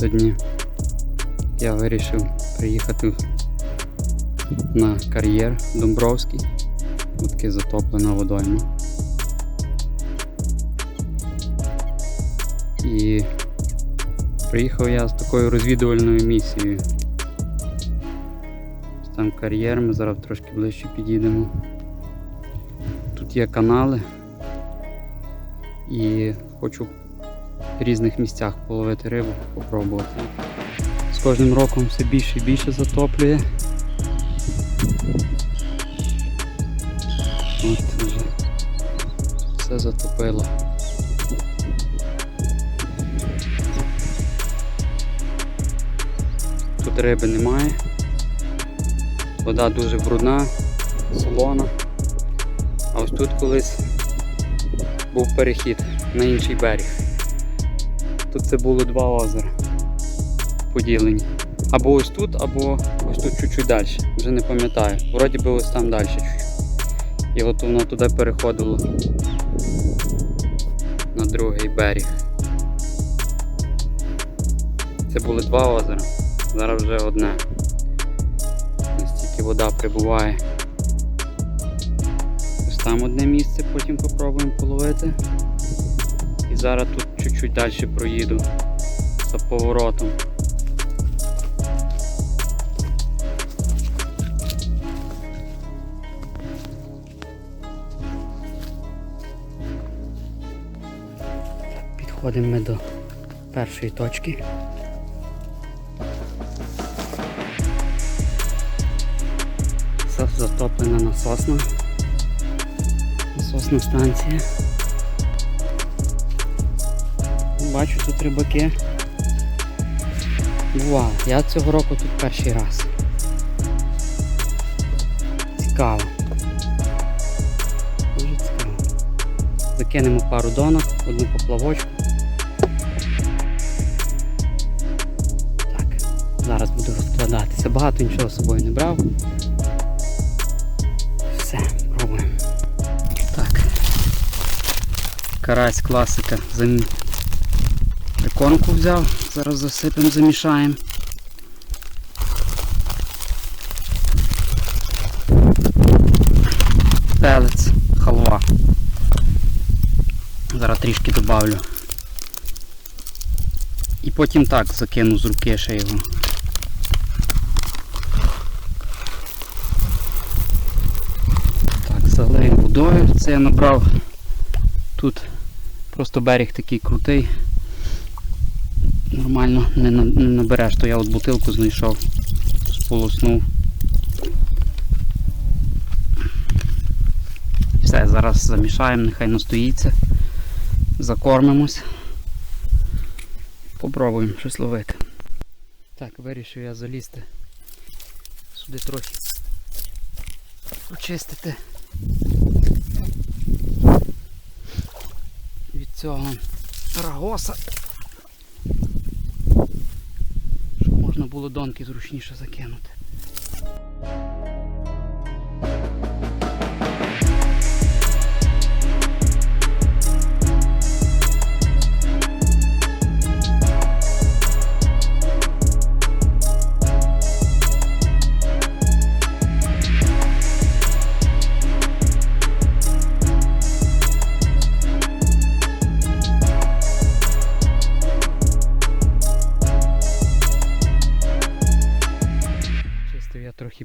Сьогодні я вирішив приїхати на кар'єр Домбровський. Таки затоплена водойма. І приїхав я з такою розвідувальною місією. Там кар'єр, ми зараз трошки ближче підійдемо. Тут є канали і хочу різних місцях половити рибу, попробувати. З кожним роком все більше і більше затоплює. От вже все затопило. Тут риби немає. Вода дуже брудна, солона. А ось тут колись був перехід на інший берег. Тут це було два озера поділені. Або ось тут, або ось тут чуть-чуть далі. Вже не пам'ятаю. Вроді би ось там далі. І от воно туди переходило на другий берег. Це були два озера. Зараз вже одне. Настільки вода прибуває. Ось там одне місце, потім попробуємо половити. Зараз тут чуть-чуть далі проїду за поворотом. Підходимо ми до першої точки. Це затоплена насосна. Насосна станція. Бачу тут рибаки. Бувало. Я цього року тут перший раз. Цікаво. Дуже цікаво. Закинемо пару донок, одну поплавочку. Так, зараз буду розкладатися. Багато нічого з собою не брав. Все, пробуємо. Так. Карась класика. Прикормку взяв, зараз засипемо, замішаємо. Пелець, халва. Зараз трішки добавлю. І потім так закину з руки ще його. Так, залию водою. Це я набрав. Тут просто берег такий крутий. Нормально не, на- не набереш, то я от бутилку знайшов, сполоснув. Все, зараз замішаємо, нехай настоїться. Закормимось. Попробуємо щось ловити. Так, вирішив я залізти. Сюди трохи почистити. Від цього рагоса. Щоб можна було донки зручніше закинути.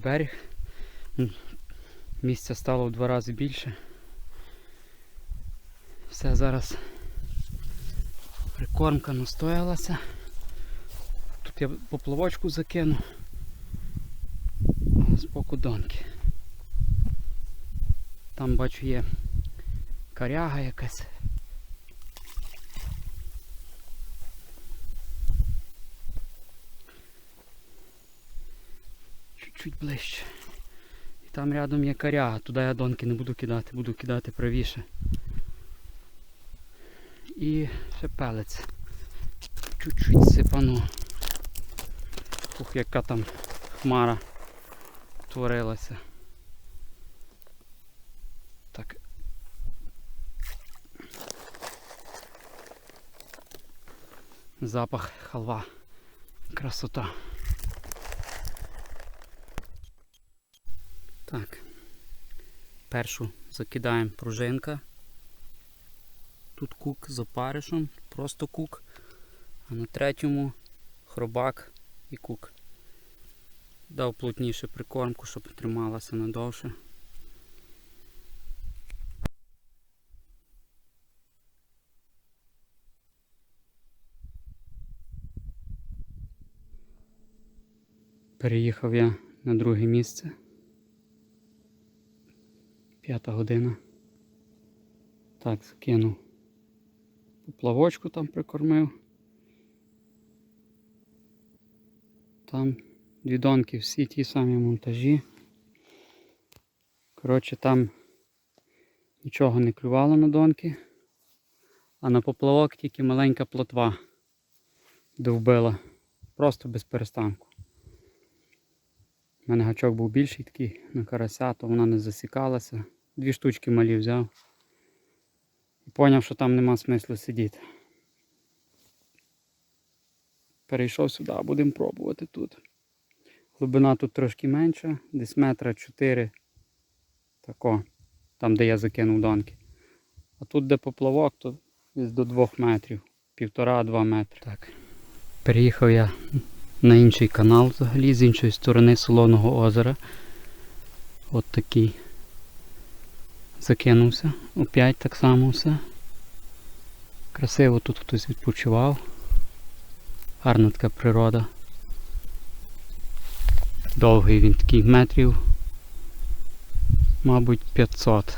Берег. Місця стало в два рази більше. Все, зараз прикормка настоялася. Тут я поплавочку закину. А з боку донки. Там бачу є коряга якась. Чуть-чуть ближче. І там рядом є коряга, туди я донки не буду кидати, буду кидати правіше. І ще пелець. Чуть-чуть сипану. Ух, яка там хмара творилася. Так. Запах халва Красота. Так. Першу закидаємо пружинка. Тут кук з опаришем, просто кук. А на третьому хробак і кук. Дав плотніше прикормку, щоб трималася надовше. Переїхав я на друге місце. П'ята година. Так, закинув. Поплавочку там прикормив. Там дві донки, всі ті самі монтажі. Коротше, там нічого не клювало на донки, а на поплавок тільки маленька плотва довбила. Просто без перестанку. У мене гачок був більший такий на карася, то вона не засікалася. Дві штучки малі взяв. І зрозумів, що там нема смислу сидіти. Перейшов сюди, будемо пробувати тут. Глибина тут трошки менша, десь метра 4. Тако, там де я закинув донки. А тут де поплавок, то десь до 2 метрів, півтора-два метри. Так. Переїхав я на інший канал взагалі, з іншої сторони Солоного озера. От такий. Закинувся. Опять так само все. Красиво тут хтось відпочивав. Гарна така природа. Довгий він такий метрів, мабуть, 500.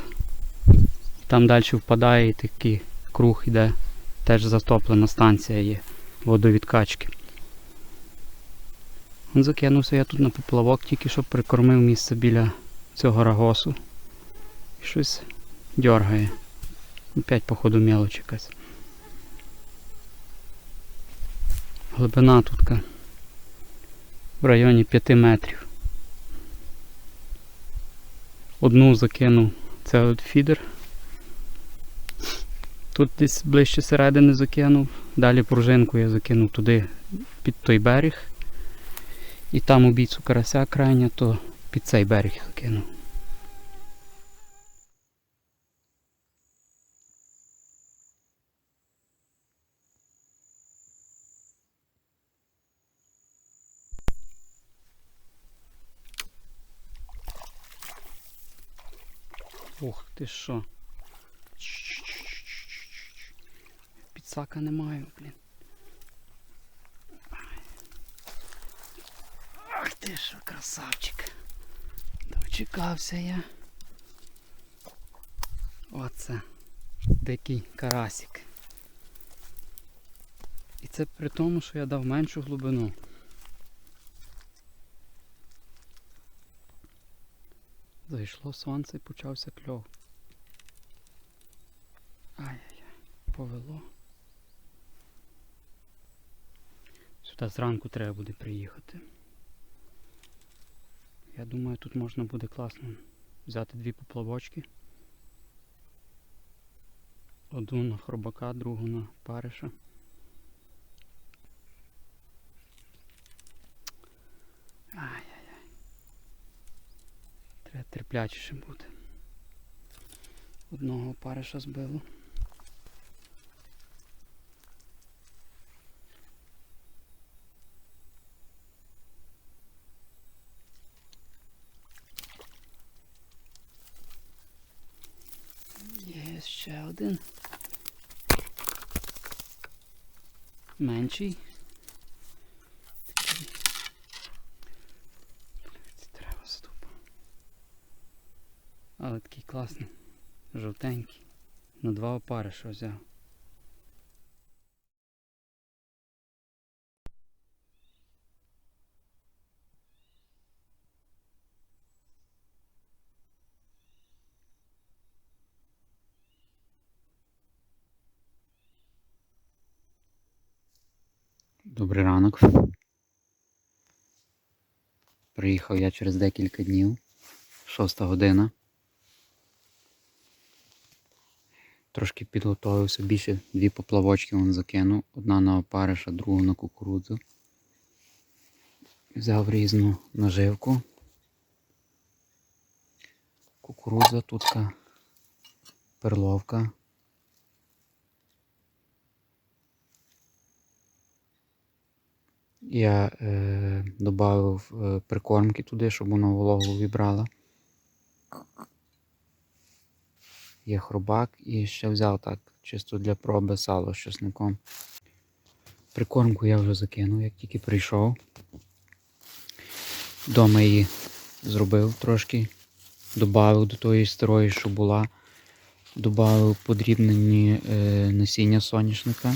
Там далі впадає і такий круг іде. Теж затоплена станція є водовідкачки. Закинувся я тут на поплавок, тільки що прикормив місце біля цього рагосу. Щось дергає. Опять, походу, мелоч якась. Глибина тут в районі 5 метрів. Одну закинув, це от фідер. Тут десь ближче середини закинув, далі пружинку я закинув туди під той берег. І там обійцю карася крайня, то під цей берег закинув. Ох ти що. Підсака не маю, блін. Ах ти що, красавчик. Дочекався я. Оце. Дикий карасик. І це при тому, що я дав меншу глибину. Зайшло сонце і почався кльов. Ай-яй-яй, повело. Сюди зранку треба буде приїхати. Я думаю, тут можна буде класно взяти дві поплавочки. Одну на хробака, другу на париша. Ай-яй-яй. Треба терплячіше бути. Одного париша збило. Є ще один. Менший. Такий. Блядь, треба ступ. Але класний. Жовтенький. На два опариша взяв. Добрий ранок. Приїхав я через декілька днів. Шоста година. Трошки підготовився, більше дві поплавочки вон закинув. Одна на опариша, другу на кукурудзу. Взяв різну наживку. Кукурудза тутка, перловка. Я е, додав е, прикормки туди, щоб вона вологу вібрала. Є хробак і ще взяв так, чисто для проби сало з чесником. Прикормку я вже закинув, як тільки прийшов. Дома її зробив трошки, додав до тої старої, що була. Додав подрібнені е, насіння соняшника.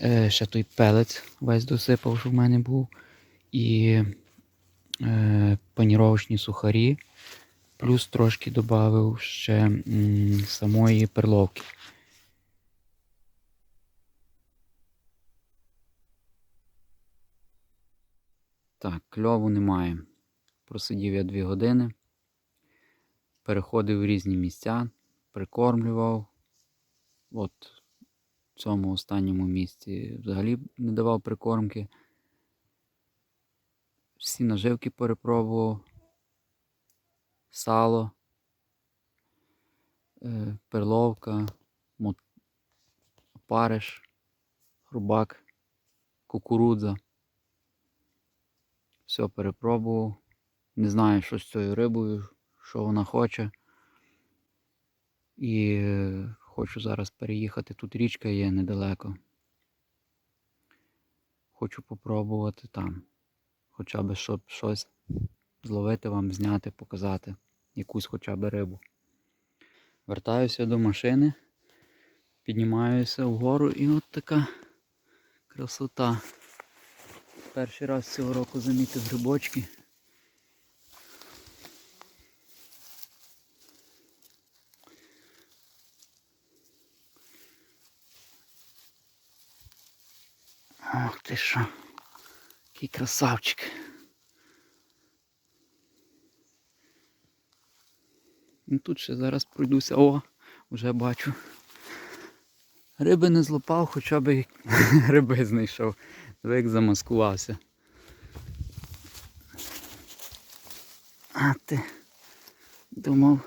Е, ще той пелець весь досипав, що в мене був. І е, паніровочні сухарі. Плюс трошки додав ще самої перловки. Так, кльову немає. Просидів я 2 години. Переходив в різні місця, прикормлював. От в цьому останньому місці взагалі не давав прикормки. Всі наживки перепробував. Сало, е, перловка, опариш, хрубак, кукурудза. Все перепробував. Не знаю, що з цією рибою, що вона хоче. І е, хочу зараз переїхати. Тут річка є недалеко. Хочу попробувати там. Хоча б щоб щось зловити вам, зняти, показати. Якусь хоча б рибу. Вертаюся до машини, піднімаюся вгору і от така красота. Перший раз цього року замітив грибочки. Ох ти що, який красавчик. Тут ще зараз пройдуся. О, вже бачу. Риби не злопав, хоча б гриби знайшов. Диви, як замаскувався. А ти думав,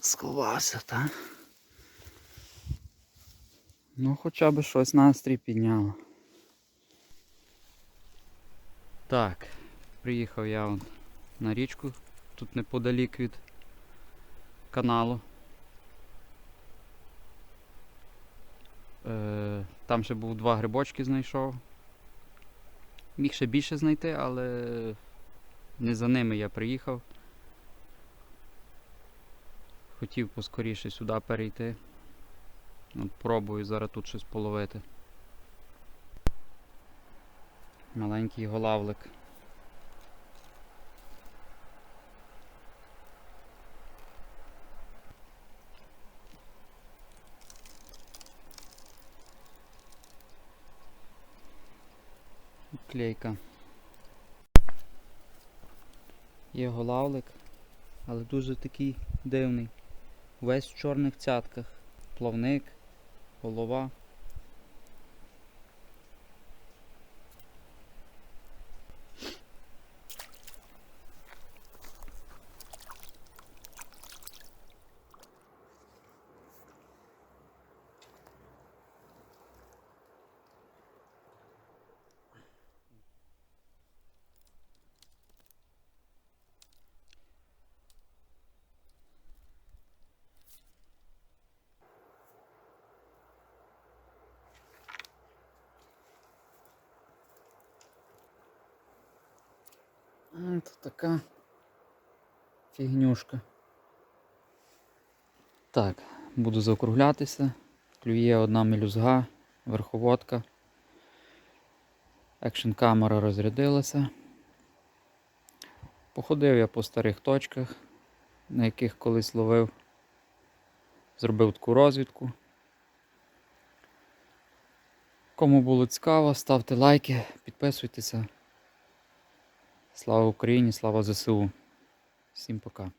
сховався, так? Ну, хоча б щось настрій підняло. Так, приїхав я вон на річку, тут неподалік від каналу. Е, там ще був два грибочки знайшов. Міг ще більше знайти, але не за ними я приїхав. Хотів поскоріше сюди перейти. От пробую зараз тут щось половити. Маленький голавлик. Клейка. Є голавлик, але дуже такий дивний. Весь в чорних цятках. Плавник, голова. А, така фігнюшка. Так, буду заокруглятися. Клює одна мелюзга, верховодка. Екшн камера розрядилася. Походив я по старих точках, на яких колись ловив. Зробив таку розвідку. Кому було цікаво, ставте лайки, підписуйтеся. Слава Україні, слава ЗСУ. Всім пока.